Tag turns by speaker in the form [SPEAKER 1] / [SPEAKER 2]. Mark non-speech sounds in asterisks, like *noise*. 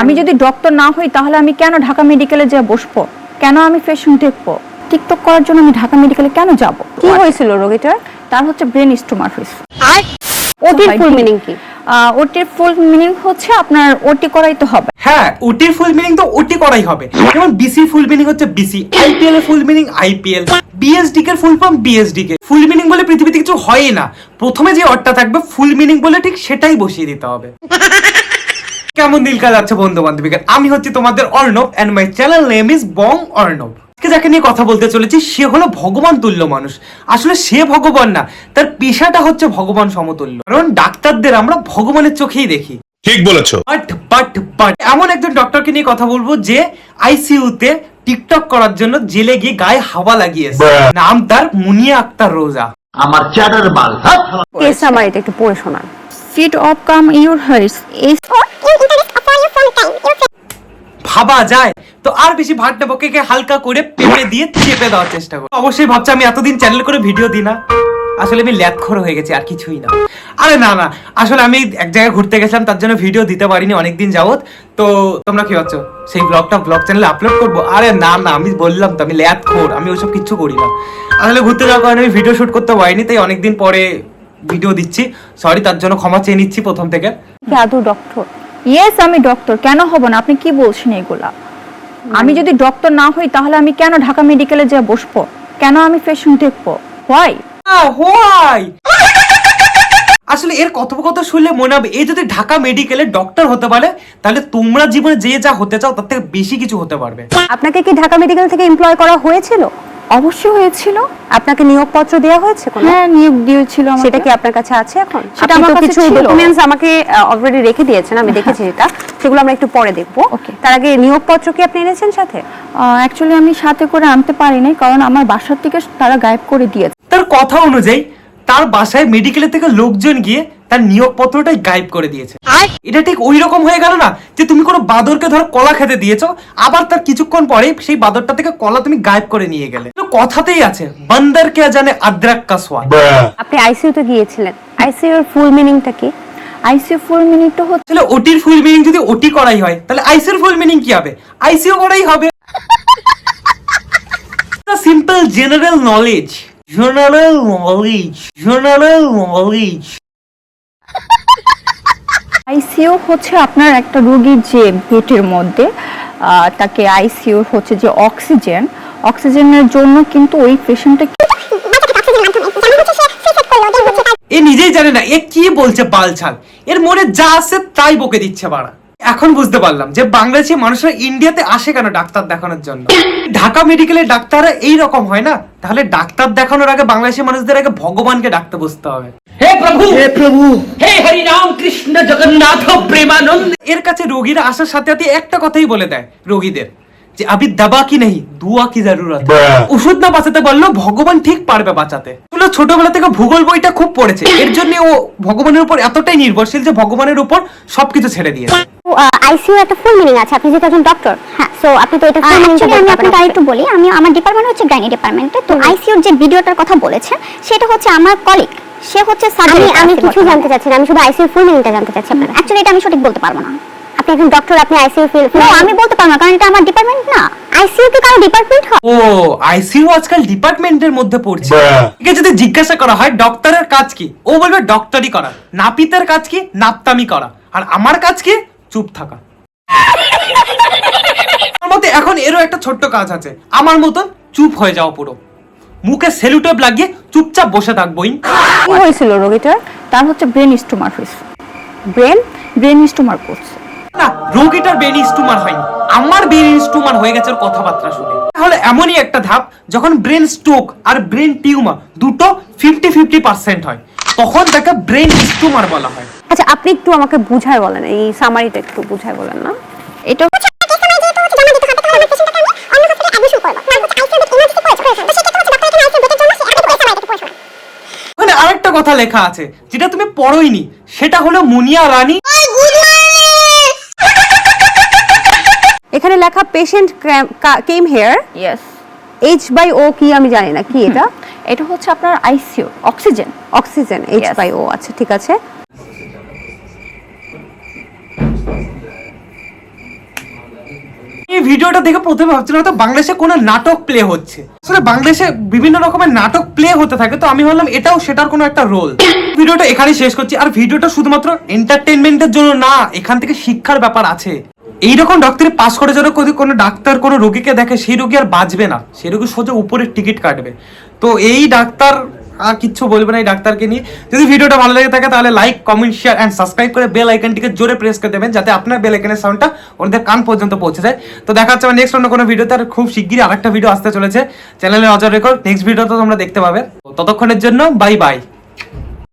[SPEAKER 1] আমি যদি ডক্টর না হই তাহলে আমি কেন ঢাকা মেডিকেলে যেয়ে বসবো? কেন আমি ফেশন দেখব? টিকটক করার জন্য আমি ঢাকা মেডিকেলে কেন যাব?
[SPEAKER 2] কি হয়েছিল রোগীটার?
[SPEAKER 1] তার হচ্ছে ব্রেন স্টোমার হয়েছে
[SPEAKER 2] ওটির ফুল মিনিং কি?
[SPEAKER 1] ওটির ফুল মিনিং হচ্ছে আপনার ওটি করাই তো হবে।
[SPEAKER 3] হ্যাঁ ওটির ফুল মিনিং তো ওটি করাই হবে। যেমন বিসি ফুল মিনিং হচ্ছে বিসি আইপিএল এর ফুল মিনিং আইপিএল বিএসডি এর ফুল ফর্ম বিএসডি কে ফুল মিনিং বলে পৃথিবীতে কিছু হয়ই না। প্রথমে যে অর্ডটা থাকবে ফুল মিনিং বলে ঠিক সেটাই বসিয়ে দিতে হবে। কেমন দিল কাজ যাচ্ছে বন্ধু বান্ধবীকে আমি হচ্ছি তোমাদের Arnab and my channel name is Bong Arnab আজকে যাকে নিয়ে কথা বলতে চলেছি সে হলো ভগবান তুল্য মানুষ। আসলে সে ভগবান না তার পেশাটা হচ্ছে ভগবান সমতুল্য। কারণ ডাক্তারদের আমরা ভগবানের চোখেই দেখি।
[SPEAKER 4] ঠিক বলেছ।
[SPEAKER 3] বাট বাট বাট এমন একজন ডক্টরকে নিয়ে কথা বলব যে আইসিইউতে টিকটক করার জন্য জেলে গিয়ে গায়ে হাওয়া লাগিয়েছে। নাম তার মুনিয়া আক্তার রোজা।
[SPEAKER 5] আমার চ্যাটার বাল। হ্যাঁ
[SPEAKER 2] কেস আমার এটা একটু পড়ে শোনান।
[SPEAKER 1] Fit of come your hers এই
[SPEAKER 3] ভাবা যায়। তো আর বেশি ভাটটা বকেকে হালকা করে পেপে দিয়ে চেপে দেওয়ার চেষ্টা করো। অবশ্যই ভাবছি আমি এতদিন চ্যানেল করে ভিডিও দিই না। আসলে আমি ল্যাথখোর হয়ে গেছি আর কিছুই না। আরে না না আসলে আমি এক জায়গায় ঘুরতে গেছিলাম তার জন্য ভিডিও দিতে পারিনি অনেকদিন যাবত তো তোমরা কি ভাবছ সেই ব্লগটা ব্লগ চ্যানেলে আপলোড করব? আরে না না আমি বললাম তো আমি ল্যাথখোর আমি ওইসব কিচ্ছু করি না। আসলে ঘুরতে যাওয়ার কারণে আমি ভিডিও শুট করতে পারিনি তাই অনেকদিন পরে ভিডিও দিচ্ছি। সরি তার জন্য ক্ষমা চেয়ে নিচ্ছি প্রথম থেকে।
[SPEAKER 2] আদৌ ডক্টর
[SPEAKER 1] ইয়েস আমি ডক্টর কেন হব না? আপনি কি বলছেন এগুলা? আমি যদি ডক্টর না হই তাহলে আমি কেন ঢাকা মেডিকেলে যেয়ে বসবো? কেন আমি পেশেন্ট দেখব? হোয়াই
[SPEAKER 3] হোয়াই আসলে এর কথোপকথন শুনলে মনে হবে এই যদি ঢাকা মেডিকেলে ডক্টর হতে পারে তাহলে তোমরা জীবনে যে যা হতে চাও তার থেকে বেশি কিছু হতে পারবে।
[SPEAKER 2] আপনাকে কি ঢাকা মেডিকেল থেকে এমপ্লয় করা হয়েছিল?
[SPEAKER 1] অবশ্যই হয়েছিল।
[SPEAKER 2] আপনাকে নিয়োগপত্র দেওয়া হয়েছে কোনো?
[SPEAKER 1] হ্যাঁ নিয়োগ দিয়েছিল আমাকে।
[SPEAKER 2] সেটা কি আপনার কাছে আছে এখন?
[SPEAKER 1] সেটা আমার কাছে
[SPEAKER 2] কিছু
[SPEAKER 1] ছিল।
[SPEAKER 2] ডকুমেন্টস আমাকে অলরেডি রেখে দিয়েছেন আমি দেখেছি সেটা সেগুলো আমরা একটু পরে দেখব. তার আগে নিয়োগপত্র কি আপনি এনেছেন সাথে?
[SPEAKER 1] অ্যাকচুয়ালি আমি সাথে করে আনতে পারিনি কারণ আমার বাসার থেকে তারা গায়েব করে দিয়েছে।
[SPEAKER 3] তার কথা অনুযায়ী তার বাসায় মেডিকেলের থেকে লোকজন গিয়ে তার নিয়োগপত্রটাই গায়েব করে দিয়েছে। এটা ঠিক ওই রকম হয়ে গেল না যে তুমি কোনো বাদরকে ধরো কলা খেতে দিয়েছ আবার তার কিছুক্ষণ পরে সেই বাদরটা থেকে কলা তুমি গায়েব করে নিয়ে গেলে। তো কথাতেই আছে বান্দর কে জানে আদ্রাক কা সোয়াদ।
[SPEAKER 2] আপনি আইসিইউতে গিয়েছিলেন। আইসিইউর ফুল মিনিংটা কি?
[SPEAKER 1] আইসিইউ ফুল মিনিট হচ্ছে
[SPEAKER 3] তাহলে ওটির ফুল মিনিং যদি ওটি করাই হয় তাহলে আইসির ফুল মিনিং কি হবে? আইসিও করাই হবে। Simple general knowledge general knowledge general knowledge
[SPEAKER 1] ICU হচ্ছে আপনার একটা রোগীর যে পেটের মধ্যে তাকে আইসিইউ হচ্ছে যে অক্সিজেন, অক্সিজেনের জন্য কিন্তু ওই পেশেন্টটা
[SPEAKER 3] এ নিজেই জানে না, এ কি বলছে বালছাল? এর মনে যা আছে তাই বকে দিচ্ছে বাড়া। এখন বুঝতে পারলাম যে বাংলাদেশি মানুষরা ইন্ডিয়াতে আসে কেন ডাক্তার দেখানোর জন্য? ঢাকা মেডিকেলের ডাক্তাররা এই রকম হয় না? তাহলে ডাক্তার দেখানোর আগে বাংলাদেশি মানুষদের আগে ভগবানকে ডাকতে বসতে হবে।
[SPEAKER 5] হে প্রভু! হে প্রভু! হে হরি রাম কৃষ্ণ জগন্নাথ প্রেমানন্দ!
[SPEAKER 3] এর কাছে রোগীরা আসার সাথে সাথে একটা কথাই বলে দেয় রোগীদের। যে আবি দাবা কি নেই দুয়া কি জরুরত? ওষুধ না বাঁচাতে পারলেও ভগবান ঠিক পারবে বাঁচাতে। ছোটবেলা থেকে ভূগোল বইটা খুব পড়েছে। এর জন্য ও ভগবানের উপর এতটাই নির্ভরশীল যে ভগবানের উপর সবকিছু ছেড়ে দিয়েছে।
[SPEAKER 6] আইসিইউ একটা ফুল মিনিং আছে। আপনি যেহেতু একজন ডক্টর হ্যাঁ সো আপনি তো এটা ফুল মিনিং আমি আপনাকে আরেকটু বলি আমি আমার ডিপার্টমেন্ট হচ্ছে গাইনি ডিপার্টমেন্টে তো আইসিইউর যে ভিডিওটার কথা বলেছেন সেটা হচ্ছে আমার কলিগ সে হচ্ছে সার্জারি আমি কিছু জানতে চাচ্ছি না আমি শুধু আইসিইউ ফুল মিনিংটা জানতে চাচ্ছি আপনার অ্যাকচুয়ালি এটা আমি সঠিক বলতে পারব না। আপনি একজন ডক্টর আপনি আইসিইউ ফিল আমি বলতে পারব না কারণ এটা আমার ডিপার্টমেন্ট না। আইসিইউ কি কারও ডিপার্টমেন্ট হয়?
[SPEAKER 3] ও আইসিইউ আজকাল ডিপার্টমেন্টের মধ্যে পড়ছে. একে যদি জিজ্ঞাসা করা হয় ডক্টরের কাজ কি? ও বলবে ডক্টরি করা। নাপিতের কাজ কি? নাপতামি করা। আর আমার কাজ কি? চুপ থাকা। আমার মতে এখন এরও একটা ছোট্ট কাজ আছে। আমার মতন চুপ হয়ে যাও পুরো। মুখে সেলুটেপ লাগিয়ে চুপচাপ বসে থাকবোই
[SPEAKER 2] কি হয়েছিল রোগীটার?
[SPEAKER 1] তার হচ্ছে ব্রেন স্টোমার হয়েছে।
[SPEAKER 2] ব্রেন
[SPEAKER 1] ব্রেন স্টোমার করছে।
[SPEAKER 3] না রোগীটার ব্রেন স্টুমার হয়নি। আমার ব্রেন স্টুমার হয়ে গেছে কথাবার্তা শুনে। তাহলে এমনই একটা ধাপ যখন ব্রেন স্ট্রোক আর ব্রেন টিউমার দুটো ফিফটি ফিফটি পার্সেন্ট হয় তখন তাকে ব্রেন স্টুমার বলা হয়।
[SPEAKER 2] আচ্ছা আপনি একটু আমাকে বুঝায় বলেন এই সামারিটা একটু বুঝায় বলেন না।
[SPEAKER 1] এটা
[SPEAKER 3] আরেকটা কথা লেখা আছে যেটা তুমি পড়োইনি সেটা হলো মুনিয়া রানী
[SPEAKER 2] এখানে লেখা patient came here
[SPEAKER 1] yes
[SPEAKER 2] H by O কি আমি জানি না কি এটা? *laughs*
[SPEAKER 1] এটা হচ্ছে আপনার ICU oxygen
[SPEAKER 2] oxygen H by O আচ্ছা ঠিক আছে।
[SPEAKER 3] এই ভিডিওটা দেখে প্রথমে ভাবছিলাম হয়তো বাংলাদেশে কোনো নাটক প্লে হচ্ছে। আসলে বাংলাদেশে বিভিন্ন রকমের নাটক প্লে হতে থাকে তো আমি ভাবলাম এটাও সেটার কোনো একটা রোল ভিডিওটা এখানেই শেষ করছি আর ভিডিওটা শুধুমাত্র এন্টারটেনমেন্টের জন্য না এখান থেকে শিক্ষার ব্যাপার আছে। এইরকম ডাক্তারি পাস করে যদি কোনো ডাক্তার, কোনো রোগীকে দেখে, সেই রোগী আর বাঁচবে না। সেই রোগী সোজা উপরের টিকিট কাটবে। তো এই ডাক্তার আর কিচ্ছু বলবে না এই ডাক্তারকে নিয়ে। যদি ভিডিওটা ভালো লেগে থাকে, তাহলে like comment share and subscribe করে বেল আইকনটিকে জোরে প্রেস করে দেবেন, যাতে আপনার বেল আইকনের সাউন্ডটা ওদের কান পর্যন্ত পৌঁছে যায়। তো দেখা হচ্ছে আমার নেক্সট অন্য কোনো ভিডিওতে আর খুব শিগগিরই আরেকটা ভিডিও আসতে চলেছে। চ্যানেলে নজর রেখো নেক্সট ভিডিওতে তোমরা দেখতে পাবে। ততক্ষণের জন্য বাই বাই